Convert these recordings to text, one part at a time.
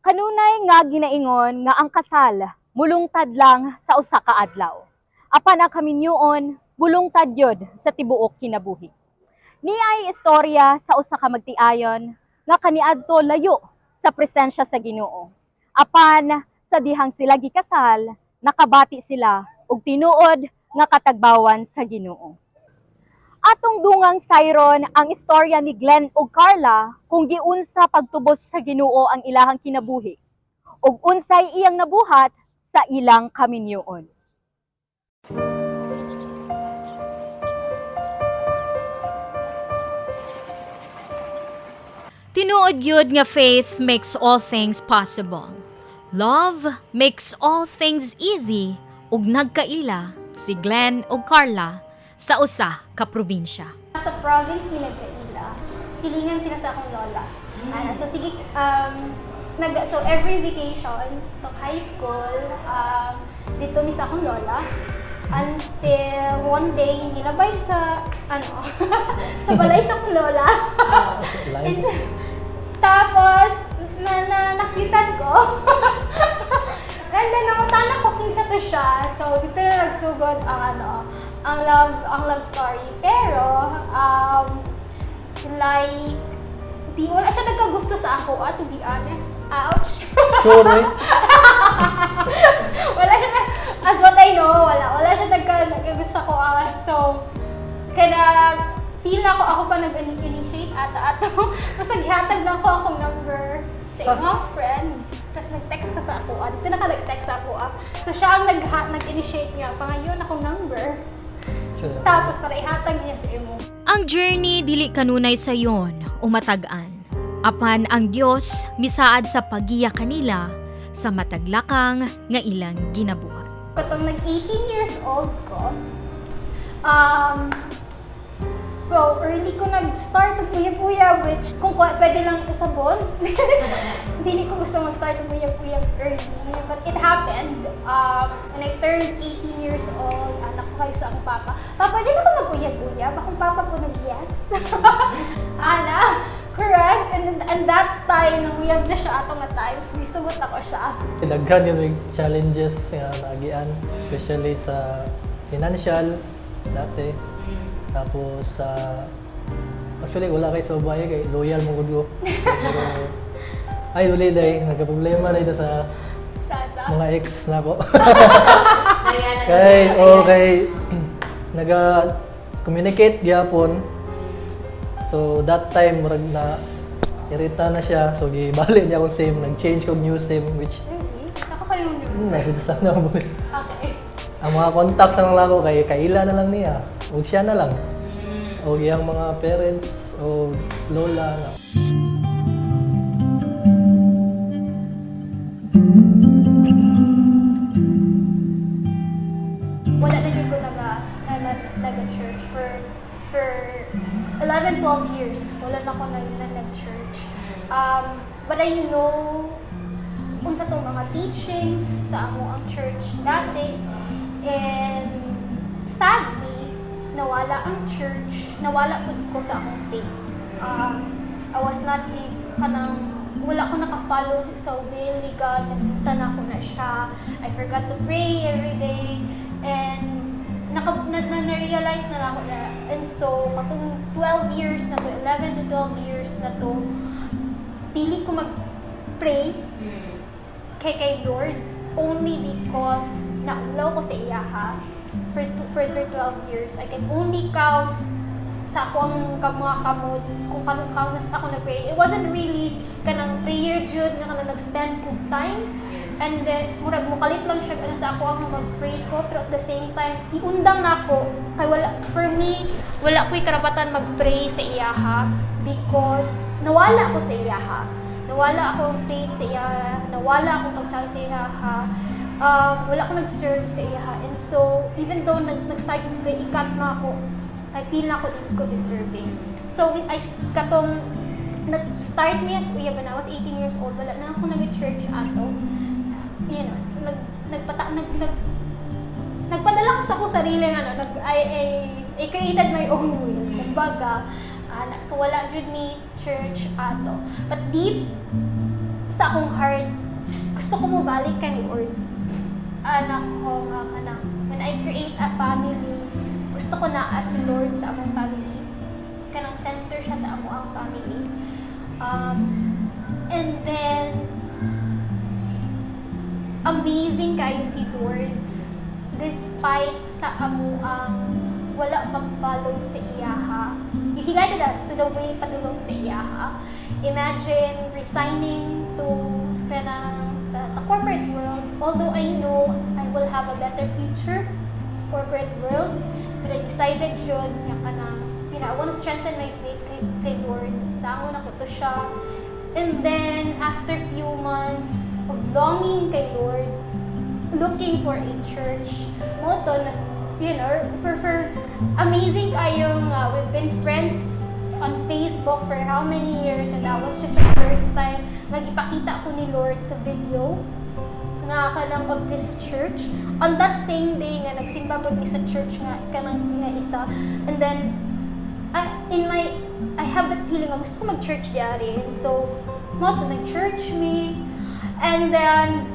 Kanunay nga ginaingon nga ang kasal mulungtad lang sa usa ka adlaw. Apan ang kaminyoon bulungtad yod sa tibuok kinabuhi. Ni ay istorya sa usa ka magtiayon nga kaniadto layo sa presensya sa Ginoo. Apan sa dihang sila gikasal, nakabati sila og tinuod nga katagbawan sa Ginoo. Atong dungang sayron ang istorya ni Glenn ug Carla kung giunsa pagtubos sa Ginoo ang ilahang kinabuhi ug unsay iyang nabuhat sa ilang kaminyoon. Tinuod yun nga faith makes all things possible. Love makes all things easy ug nagkaila si Glenn ug Carla sa usa ka probinsya. Sa province mi nagkaila, silingan sila sa akong lola. Ana, so sige, um, nag, so every vacation, to high school, um, dito mi sa akong lola. Until one day, nilabay siya sa, ano, sa balay sa akong lola. And, tapos, na, na, nakitan ko. And then, namutan ako kinsa to siya. So, dito na nagsugod ang ano, ang love, ang love story. Pero, um, like, di wala siya nagkagusto sa ako, ah, to be honest. Ouch. Sure, eh? wala siya na, as what I know, wala. Wala siya nagka, nagkagusto ko. ah. so, kaya, feel ako, ako pa nag-initiate ata ato. Basta gihatag lang ko akong number sa imong friend. Tapos nag-text ka sa ako. Ah, dito na ka nag-text sa ako. Ah. So, siya ang nag nag-initiate niya. Pangayon akong number. Sure. Tapos, para ihatag niya sa imo. Ang journey dili kanunay sa yon umatagan. Apan ang Dios misaad sa pagiya kanila sa mataglakang nga ilang ginabuhat. Katong nag-18 years old ko, um, so early ko nag-start og uyab-uyab, which kung pwede lang isabon, hindi ko gusto mag-start og uyab-uyab early. But it happened. Um, when I turned 18 years old, anak ko kayo sa akong papa, Papa, di na ko mag-uyab-uyab? Akong papa ko nag-yes. Ana, correct? And, and that time, nanguyab na siya atong nga times, gisugot ako siya. Daghan yung challenges nga nagian, especially sa financial dati. Tapos sa actually wala kay sa babae kay loyal mo ko. Pero ay uli day nagka-problema day sa Sasa. mga ex na ko. kay okay naga communicate gyapon. So that time murag na irita na siya so gibalik niya akong SIM, nag-change kong new SIM which Really? Nakakalimutan hmm, nasa sa na. Okay. Ang mga contacts na lang ako kay kaila na lang niya. Huwag siya na lang. O iyang mga parents o lola na. Wala na din ko naga, naga, naga church for for 11, 12 years. Wala na ako na, na nag-church. Um, but I know unsa tong mga teachings sa amo ang church dati. And sadly, nawala ang church, nawala pud ko sa akong faith. Um, I was not a, kanang wala ko naka-follow sa will ni God, nagpunta na ako na siya. I forgot to pray every day. And naka, na, na, na-realize na ako na. And so, katong 12 years na to, 11 to 12 years na to, dili ko mag-pray kay kay Lord only because naulaw ko sa iyaha for two, for, for 12 years. I can only count sa akong mga kamot kung kanong count na ako nag-pray. It wasn't really kanang prayer jud nga kanang nag-spend kong time. And then, murag mo kalit lang siya ano, sa ako ang mag-pray ko, pero at the same time, iundang na ako. Kay wala, for me, wala ko'y karapatan mag-pray sa iyaha because nawala ako sa iyaha nawala akong faith sa iya, nawala akong pagsali sa iya, Um, wala akong nag-serve sa iya, ha. And so, even though nag- nag-start yung pray, ikat na ako, I feel na ako din ko deserving. So, I, katong, nag-start niya sa iya, when I was 18 years old, wala na ako nag-church ato. You know, nag, nagpata, nag, nag, nagpadala ko sa akong sarili ano, nag, I, I, I created my own will. Kumbaga, anak, so wala jud ni church ato. But deep sa akong heart, gusto ko mo balik kay Lord. Anak ko nga ka na, when I create a family, gusto ko na as Lord sa among family. Kanang center siya sa amo ang family. Um, and then, amazing kayo si Lord despite sa amo ang wala mag-follow sa iyaha. He guided us to the way padulong sa iyaha. Imagine resigning to kanang sa, sa corporate world. Although I know I will have a better future sa corporate world, but I decided yun nga kanang, you know, I want to strengthen my faith kay, kay Lord. Dangon ako to siya. And then, after few months of longing kay Lord, looking for a church. Moto, na, you know, for, for amazing kayong, uh, we've been friends on Facebook for how many years and that was just the first time nagipakita ko ni Lord sa video nga kanang of this church. On that same day nga nagsimba po mi sa church nga kanang nga isa. And then I, in my I have that feeling nga gusto ko mag-church diari. So, mo to nag-church me. And then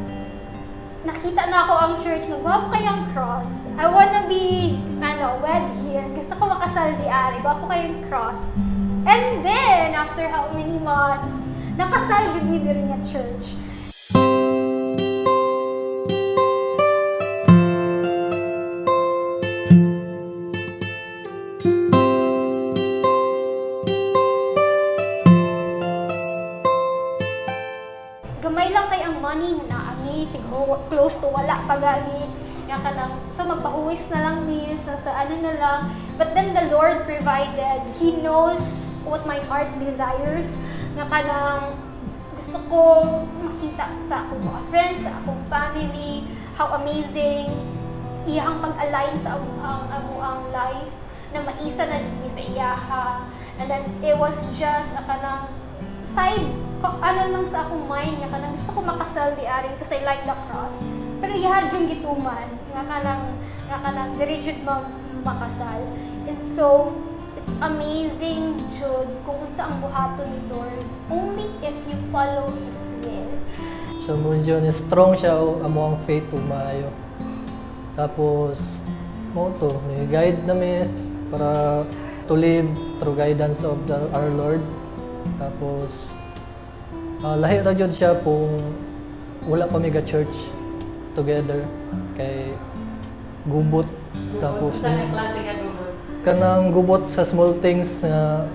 nakita na ako ang church nga gwapo kayang cross. I wanna be ano, wed here. Gusto ko makasal di ari. Gwapo kayang cross. And then after how many months, nakasal jud mi diri church. gamay lang kay ang money nga naami siguro close to wala pa gani nga kanang so magpahuwis na lang ni sa, sa ano na lang but then the Lord provided He knows what my heart desires nga kanang gusto ko makita sa akong mga friends sa akong family how amazing iyang pag-align sa ang ang, life na maisa na din sa iyaha. And then it was just a kanang side ano lang sa akong mind nga kanang gusto ko makasal di ari because I like the cross. Pero iha yung gituman nga kanang nga kanang diri jud ma makasal. And so it's amazing jud kung unsa ang buhaton ni Lord only if you follow His will So medyo ni strong siya o amo ang faith o maayo. Tapos mo to, may guide na may para to live through guidance of the, our Lord. Tapos ah, lahi ra jud siya kung wala pa mega church together kay gubot tapos Saan ang klase gubot? Kanang gubot sa small things nga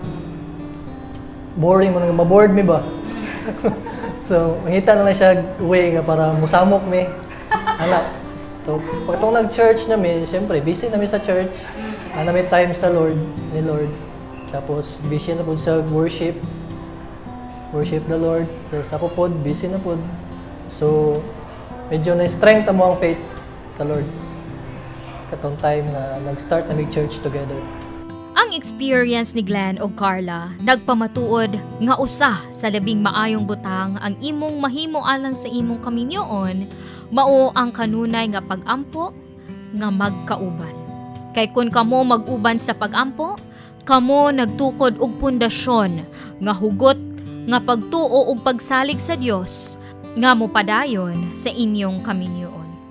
boring man maboard mi ba? So mangita na lang siya way nga para musamok mi. Ana so pag tong nag church na mi syempre busy na mi sa church. Ana may time sa Lord ni Lord. Tapos busy na po sa worship. Worship the Lord. Tapos ako pod busy na pod so medyo na strength mo ang faith ka Lord katong time na nag-start na mag-church together. Ang experience ni Glenn o Carla nagpamatuod nga usa sa labing maayong butang ang imong mahimo alang sa imong kaminyoon mao ang kanunay nga pag-ampo nga magkauban. Kay kun kamo mag-uban sa pag-ampo, kamo nagtukod og pundasyon nga hugot nga pagtuo og pagsalig sa Dios nga mopadayon sa inyong kaminyoon.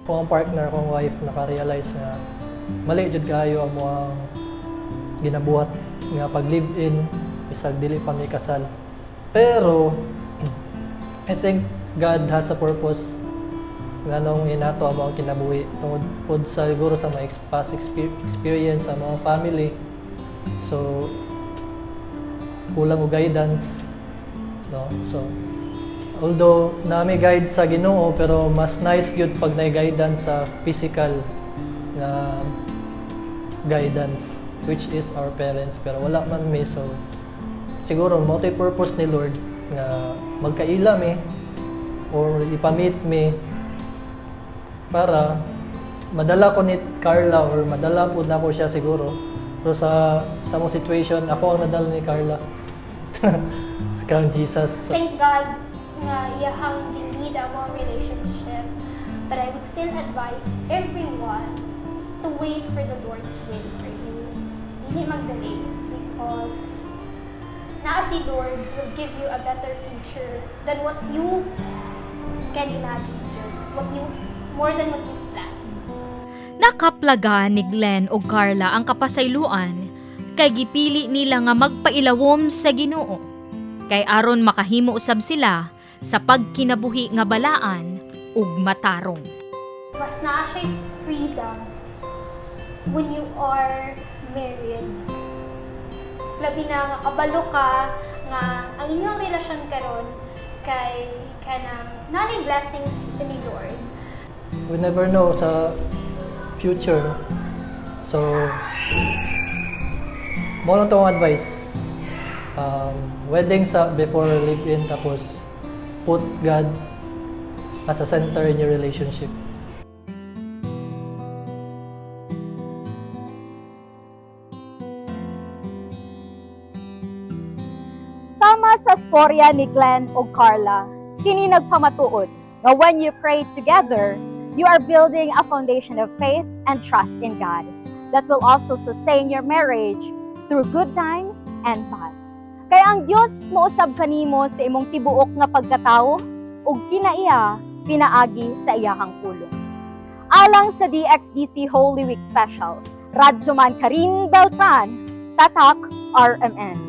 Kung ang partner kong wife naka-realize nga mali jud kayo ang mga ginabuhat nga pag live in bisag dili pa may kasal. Pero I think God has a purpose nga nung inato ang mga kinabuhi tungod pod sa siguro sa mga past exper- experience sa mga family. So kulang og guidance no so although nami guide sa Ginoo pero mas nice gyud pag na guidance sa physical na guidance which is our parents. Pero wala man mi so siguro multi-purpose ni Lord nga magkaila mi or ipamit mi para madala ko ni Carla or madala po na ko siya siguro. Pero sa sa mong situation ako ang nadala ni Carla. Sa Jesus. Thank God nga iyahang ginid ang mga relationship but I would still advise everyone to wait for the Lord's will for you dili mag-delay because naa the Lord will give you a better future than what you can imagine. What you, more than what you plan. Nakaplaga ni Glenn ug Carla ang kapasayloan kay gipili nila nga magpailawom sa Ginoo. Kay aron makahimo usab sila sa pagkinabuhi nga balaan ug matarong. Mas naa siya freedom when you are married. Labi na nga kabalo ka nga ang inyong relasyon karon kay kanang nani blessings ni Lord. We never know sa future. So, mo lang tong advice. Um, wedding sa before live-in tapos put God as a center in your relationship. Sama sa storya ni Glenn o Carla, kini nagpamatuod na when you pray together, you are building a foundation of faith and trust in God that will also sustain your marriage through good times and bad. Kaya ang Dios mousab kanimo sa imong tibuok nga pagkatao ug kinaiya pinaagi sa iyahang pulong. Alang sa DXDC Holy Week Special, Radyo Man Karin Beltran, Tatak RMN.